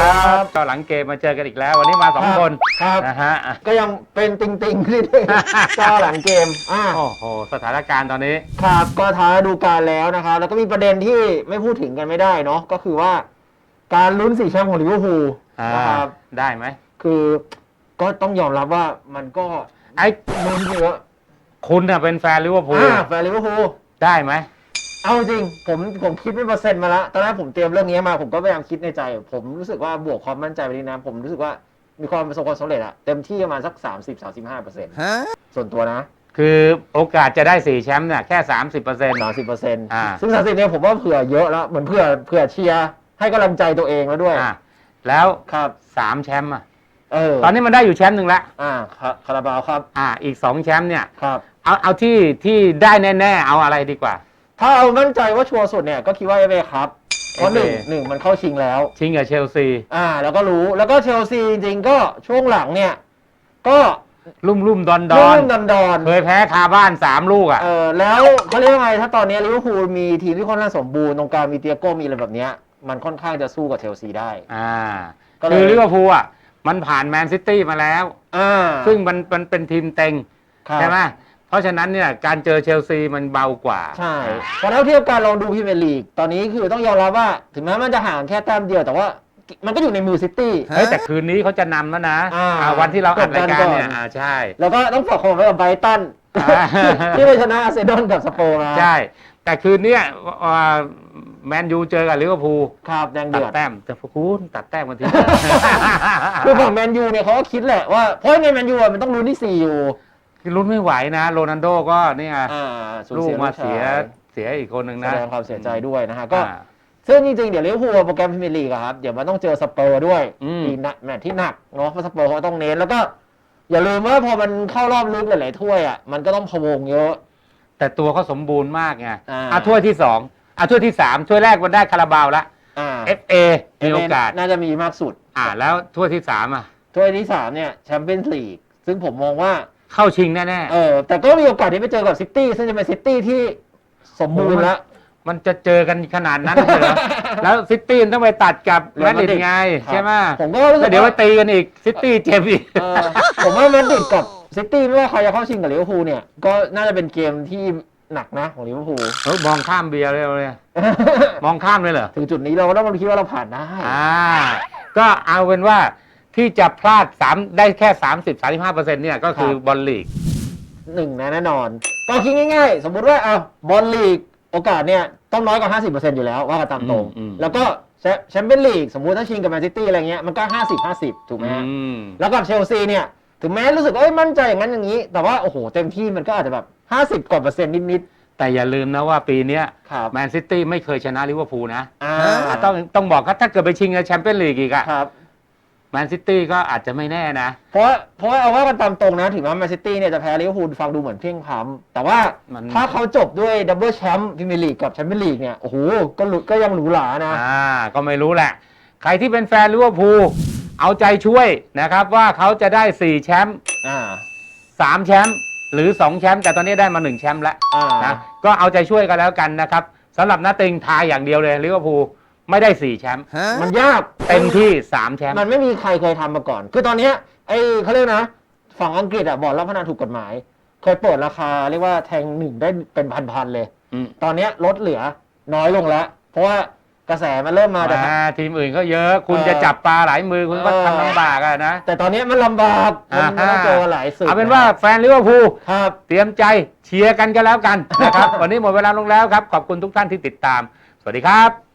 ครับก็หลังเกมมาเจอกันอีกแล้ว วันนี้มาสองคนครับ นะฮะอะก็ยังเป็นติงติงๆเรื่อยๆก็หลังเกมอ่าโอ้โหสถานการณ์ตอนนี้ ครับก็ท้าดูการแล้วนะครับแล้วก็มีประเด็นที่ไม่พูดถึงกันไม่ได้เนาะก็คือว่า การลุ้นสี่แชมป์ของลิเวอร์พูลอ่านะครับได้ไหมคือก็ต้องยอมรับว่ามันก็ไอ้มันเยอะคุณน่ะเป็นแฟนลิเวอร์พูลอ่าแฟนลิเวอร์พูลได้ไหม เอาจริงผมผมคิดเป็นเปอร์เซ็นต์มาแล้วตอนแรกผมเตรียมเรื่องนี้มาผมก็พยายามคิดในใจ ผมรู้สึกว่าบวกความมั่นใจไปนี้นะ ผมรู้สึกว่ามีความประสบความสำเร็จอะเต็มที่ประมาณสัก 30-35เปอร์เซ็นต์ส่วนตัวนะคือโอกาสจะได้สี่แชมป์เนี่ยแค่สามสิบเปอร์เซ็นต์สามสิบเปอร์เซ็นต์อ่า ซึ่งสามสิบเนี่ยผมว่าเผื่อเยอะแล้วเหมือนเผื่อเผื่อเชียร์ให้กำลังใจตัวเองแล้วด้วยอะแล้วครับ สามแชมป์อะเออตอนนี้มันได้อยู่แชมป์หนึ่งละอ่าครับคาราบาวครับอะอีกสองแชมป์เนี่ย ครับ เอาเอาที่ที่ได้แน่ ๆ เอาอะไรดีกว่า ถ้าเอามั่นใจว่าชัวร์สุดเนี่ยก็คิดว่าเอเอครับ เพราะหนึ่ง FA หนึ่งมันเข้าชิงแล้ว ชิงกับเชลซี อ่า แล้วก็รู้แล้วก็เชลซีจริงๆก็ช่วงหลังเนี่ย ก็ลุ่มลุ่มๆดอนดรุ่อนมดอนดอนเคยแพ้คาบ้านสามลูกอะ เออแล้วเขาเรียกว่าไงถ้าตอนนี้ลิเวอร์พูลมีทีมที่ค่อนข้างสมบูรณ์ตรงกลางมีเตียโก้มีอะไรแบบเนี้ยมันค่อนข้างจะสู้กับเชลซีได้ อ่า ก็เลย คือลิเวอร์พูลอะ มันผ่านแมนซิตี้มาแล้ว อ่าซึ่งมันมันเป็นทีมเต็ง ครับ ใช่ไหมเพ ราะฉะนั้นเนี่ยการเจอเชลซีมันเบากว่า ใช่พอเท่าเทียบกันลองดูพรีเมียร์ลีก ตอนนี้คือต้องยอมรับว่า ถึงแม้มันจะห่างแค่แต้มเดียวแต่ว่ามันก็อยู่ในมือซิตี้ เฮ้ยแต่คืนนี้เขาจะนำแล้วนะอ่าอ่าวันที่เราอัดรายการเนี่ยกดดันก่อน อ่าใช่ แล้วก็ต้องฝากความหวังไว้กับไบรตันอ่า ที่ไปชนะอาร์เซนอลกับสเปอร์มาใช่ แต่คืนเนี้ยอ่าแมนยูเจอกับลิเวอร์พูลครับแดงตัเดืดอด แต้มแต่พวกคุณตัดแต้มกันที คือฝั่งแมนยูเนี่ยเขาก็คิดแหละว่าเพราะยังไงแมนยูอะมันต้องลุ้นที่สี่อยู่ ลุ้นไม่ไหวนะโรนัลโดก็เนี่ยอ่าสูญลูกเสียมาชเสียยเสียอีกคนหนึ่งแสนะดงความเสียใจด้วยนะฮะก็ อ่าซึ่งจริงๆ เดี๋ยวลิเวอร์พูลโปรแกรมพรีเมียร์ลีกอะครับ เดี๋ยวมันต้องเจอสเปอร์ด้วยอืมอีกนะแมตช์ที่หนักเนาะเพราะสเปอร์เขาต้องเน้นแล้วก็ อย่าลืมว่าพอมันเข้ารอบลึกหลายๆถ้วยอะมันก็ต้องพะวงเยอะ แต่ตัวเขาสมบูรณ์มากไงอ่าอะถ้วยที่สองอะถ้วยที่สามถ้วยแรกมันได้คาราบาวละ อ่า FA มีโอกาส น่าจะมีมากสุด อ่าแล้วถ้วยที่สามอะ ถ้วยที่สามเนี่ยแชมเปี้ยนส์ลีกซึ่งผมมองว่า เข้าชิงแน่เออแต่ก็มีโอกาสที่ไปเจอกับซิตี้ซึ่งจะเป็นซิตี้ที่สมบูรณ์แล้ว ๆ มันจะเจอกันขนาดนั้นเลยเหรอ แล้วซิตี้ต้องไปตัดกับเรแมอัลดริดมาดริดไง ครับใช่ไหมผมก็รู้สึแล้วกเดี๋ยวไปว่าตีกันอีกซิตี้เจ็บอีก เออผมว่าแมดริดกับซิตี้ไม่ว่าใครจะเข้าชิงกับลิเวอร์พูลเนี่ย ก็น่าจะเป็นเกมที่หนักนะของลิเวอร์พูล เฮ้ยมองข้ามเบียร์เลยเลยมองข้ามเลยเหรอ ถึงจุดนี้เราก็ต้องคิดว่าเราผ่านได้ อ่า ก็เอาเป็นว่า ที่จะพลาดสามได้แค่ 30 35เปอร์เซ็นต์เนี่ยก็คือบอลลีก หนึ่งนะแน่นอนก็คิดง่าย ๆ สมมุติว่าเอาบอลลีกโอกาสเนี่ยต้องน้อยกว่า 50%อยู่แล้วว่ากันตามตรง อืมอืม แล้วก็แชแชมเปี้ยนลีกสมมุติถ้าชิงกับแมนซิตี้อะไรเงี้ยมันก็ 50 50 ถูกไหมฮะ อืม แล้วกับเชลซีเนี่ย ถึงแม้รู้สึกว่าเอ้ยมั่นใจอย่างนั้นอย่างนี้ แต่ว่าโอ้โหเต็มที่มันก็อาจจะแบบ 50 กว่าเปอร์เซ็นต์นิด แต่อย่าลืมนะว่าปีเนี้ยๆครับ แมนซิตี้ไม่เคยชนะลิเวอร์พูลนะอ่าอะต้องต้องบอกว่าถ้าเกิดไปชิงกับแชมเปี้ยนลีกอีกอะครับ แมนซิตี้ก็อาจจะไม่แน่นะ เพราะเพราะว่าเอาว่ากันตามตรงนะถึงแม้แมนซิตี้เนี่ยจะแพ้ลิเวอร์พูลฟังดูเหมือนเพลียงพล้ำแต่ว่ามัน ถ้าเขาจบด้วยดับเบิลแชมป์พรีเมียร์ลีกกับแชมเปี้ยนลีกเนี่ยโอ้โหก็หลุก็ยังหรูหรานะ อ่าก็ไม่รู้แหละ ใครที่เป็นแฟนลิเวอร์พูลเอาใจช่วยนะครับว่าเขาจะได้ 4 แชมป์อ่า 3แชมป์หรือ 2 แชมป์แต่ตอนนี้ได้มา 1 แชมป์แล้วอ่านะก็เอาใจช่วยกันแล้วกันนะครับสำหรับนาติงทายอย่างเดียวเลยลิเวอร์พูล ไม่ได้4แชมป์มันยากเต็มที่3แชมป์ มันไม่มีใครเคยทำมาก่อน คือตอนเนี้ยไอ้เขาเรียกนะ ฝั่งอังกฤษอะบอร์ดรับพนันถูกกฎหมาย เคยเปิดราคาเรียกว่าแทงหนึ่งได้เป็นพันๆเลย อืม ตอนเนี้ยลดเหลือน้อยลงแล้ว เพราะว่ากระแสมันเริ่มมาแต่ มาทีมอื่นก็เยอะ คุณเออจะจับปลาหลายมือคุณก็เออ ทำลำบากอะนะ แต่ตอนเนี้ยมันลำบากมันมันต้องเจอหลายสื่อเอาเป็นว่าแฟนลิเวอร์พูลครับ เตรียมใจเชียร์กันกันแล้วกันนะครับ วันนี้หมดเวลาลงแล้วครับ ขอบคุณทุกท่านที่ติดตาม สวัสดีครับ